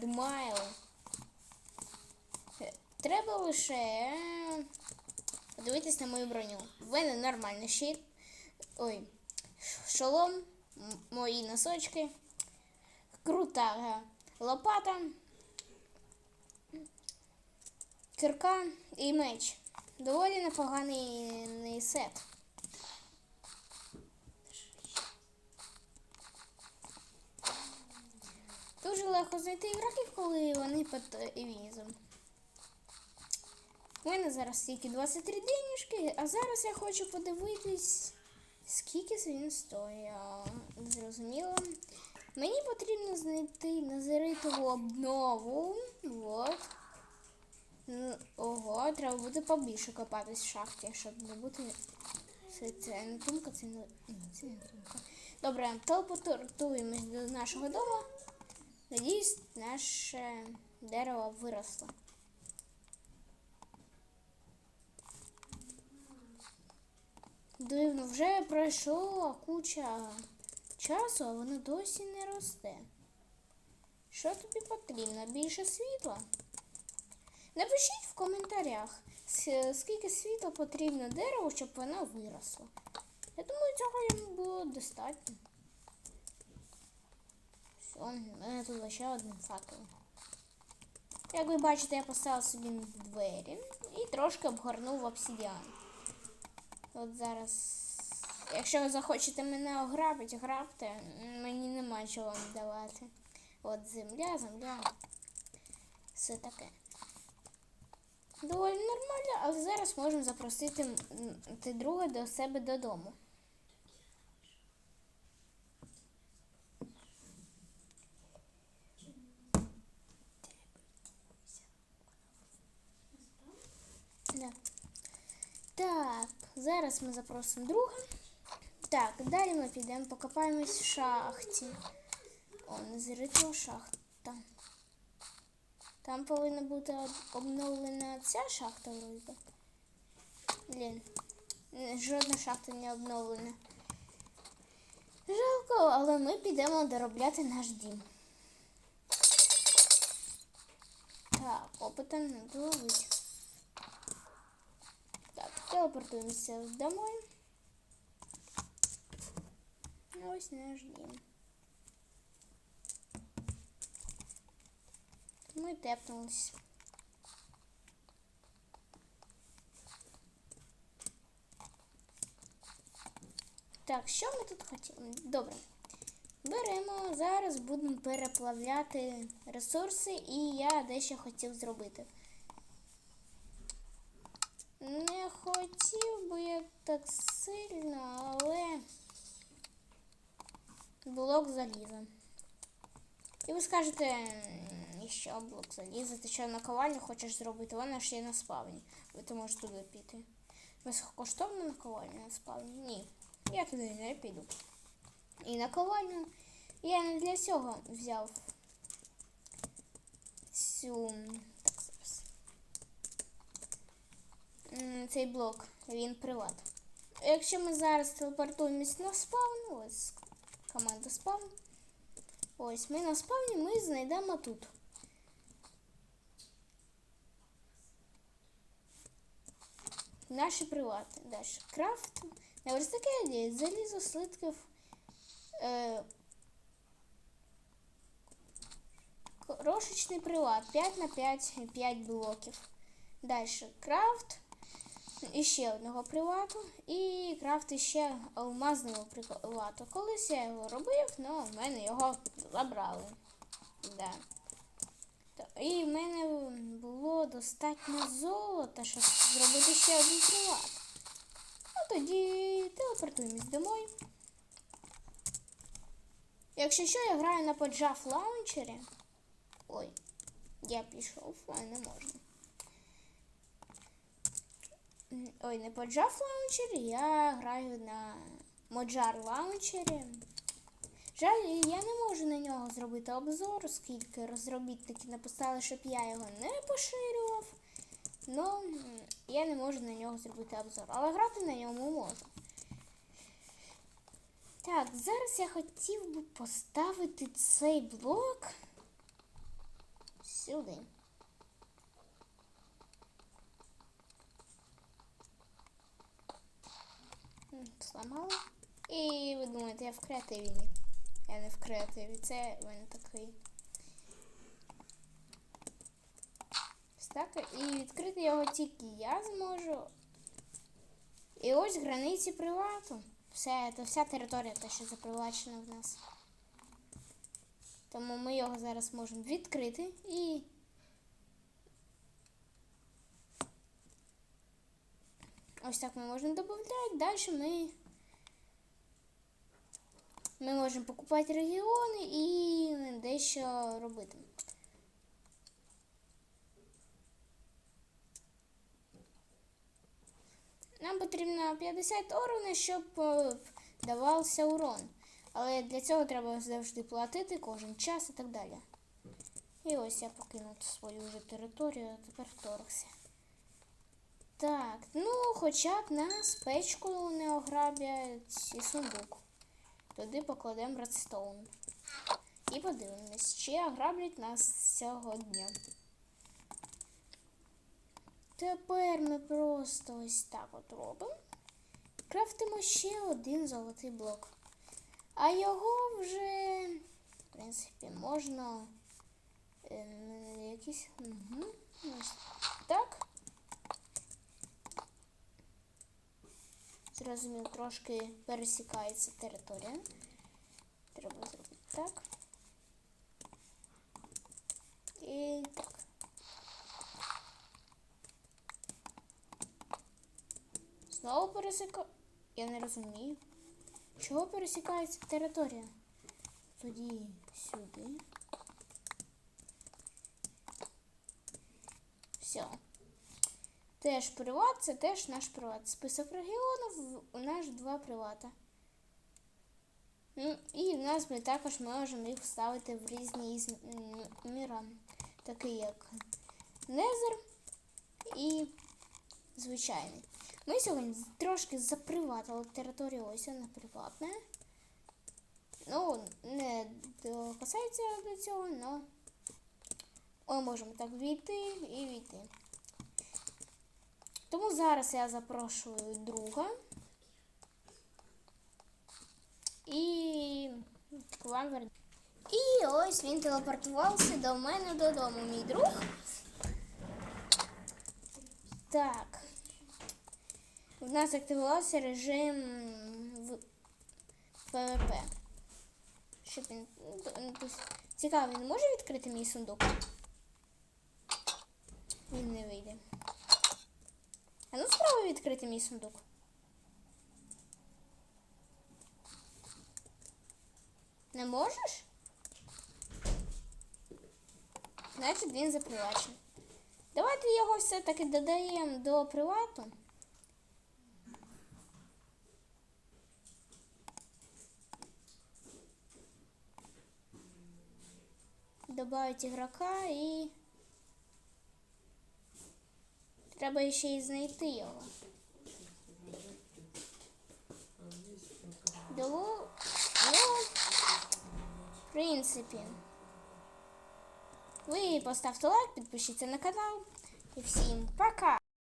Редмайл. Треба лише е, подивитись на мою броню. В мене нормальний щит. Ой, шолом, мої носочки, крута е, лопата, кирка і меч. Доволі непоганий сет. Дуже легко знайти ігроків, коли вони під візом. У мене зараз тільки 23 денежки, а зараз я хочу подивитись, скільки він стоїть. Зрозуміло. Мені потрібно знайти назеритову обнову. Вот. Ого, треба буде побільше копатись в шахті, щоб не бути. Це, це не тумка, це не. Це не тумка. Добре, телепортуємось до нашого дому. Надіюсь, наше дерево виросло. Дивно, вже пройшла куча часу, а воно досі не росте. Що тобі потрібно? Більше світла? Напишіть в коментарях, скільки світла потрібно дереву, щоб воно виросло. Я думаю, цього йому було достатньо. У мене тут ще один факел. Як ви бачите, я поставив собі двері і трошки обгорнув обсидіан. От зараз. Якщо ви захочете мене ограбити, грабте, мені нема чого вам давати. От земля, земля. Все таке. Доволі нормально, але зараз можемо запросити друга до себе додому. Да. Так, зараз ми запросимо друга. Так, далі ми підемо покопаємось в шахті. О, незритва шахта. Там повинна бути обновлена ця шахта вроде. Блін, жодна шахта не обновлена. Жалко, але ми підемо доробляти наш дім. Так, опита не ловить. Так, телепортуємося домой. Ось наш дім. Ми тепнулись. Так, що ми тут хотіли? Добре. Беремо, зараз будемо переплавляти ресурси, і я дещо хотів зробити. Не хотів би я так сильно, але блок заліза. І ви скажете, що блок заліза, ти що наковальню хочеш зробити, вона ж є на спавні. Ви ти можеш туди піти. Безкоштовно наковальню на спавні? Ні. Я туди не піду. І наковальню я не для цього взяв цю. Так, зараз. Цей блок, він приват. Якщо ми зараз телепортуємось на спавн, ось команда спавн. Ось ми на спавні ми знайдемо тут. Наші привати. Далі. Крафт. На верстаке залізо слитків. Е, крошечний приват. 5 на 5, 5 блоків. Далі. Крафт. Іще одного привату. І крафт іще алмазного привату. Колись я його робив, але в мене його забрали. Да. І в мене було достатньо золота, щоб зробити ще один приват. Ну тоді телепортуємось домой. Якщо що, я граю на поджав лаунчері. Ой, я пішов, а не можна. Ой, не поджав лаунчері, я граю на моджар лаунчері. Жаль, я не можу на нього зробити обзор, оскільки розробітники написали, щоб я його не поширював. Ну, я не можу на нього зробити обзор, але грати на ньому можу. Так, зараз я хотів би поставити цей блок сюди. Зламала. І ви думаєте, я в креативі? Ні. Я не в креативі. Це в мене такий. Ось так. І відкрити його тільки я зможу. І ось границі привату. Все, це вся територія, те, що запривачена в нас. Тому ми його зараз можемо відкрити і. Ось так ми можемо додати. Далі ми. Ми можемо покупати регіони і дещо робити. Нам потрібно 50 уровня, щоб е, давався урон. Але для цього треба завжди платити кожен час і так далі. І ось я покинув свою вже територію, а тепер вторгся. Так, ну хоча б нас печку не ограблять і сундук. Туди покладемо редстоун. І подивимось, чи ограблять нас цього дня. Тепер ми просто ось так от робимо. Крафтимо ще один золотий блок. А його вже, в принципі, можна е, якісь. Угу, ось так. Зрозумів, трошки пересікається територія. Треба зробити так. І так. Знову пересіка... Я не розумію. Чого пересікається територія? Тоді сюди. Все. Теж приват, це теж наш приват. Список регіонів, у нас два привата. Ну, і в нас ми також можемо їх вставити в різні міра, такі як Незер і звичайний. Ми сьогодні трошки заприватили територію, ось вона приватна. Ну, не касається до цього, але ми можемо так війти і війти. Тому зараз я запрошую друга. І к вам вер... І ось він телепортувався до мене додому, мій друг. Так. У нас активувався режим ПВП. Щоб він. ну, Цікаво, він може відкрити мій сундук? Він не вийде. А ну спробуй відкрити мій сундук. Не можеш? Значить він запривачений. Давайте його все-таки додаємо до привату. Добавить ігрока і. Треба ще й знайти його. Дало. Ну, в принципі. Ви поставте лайк, підпишіться на канал. І всім пока!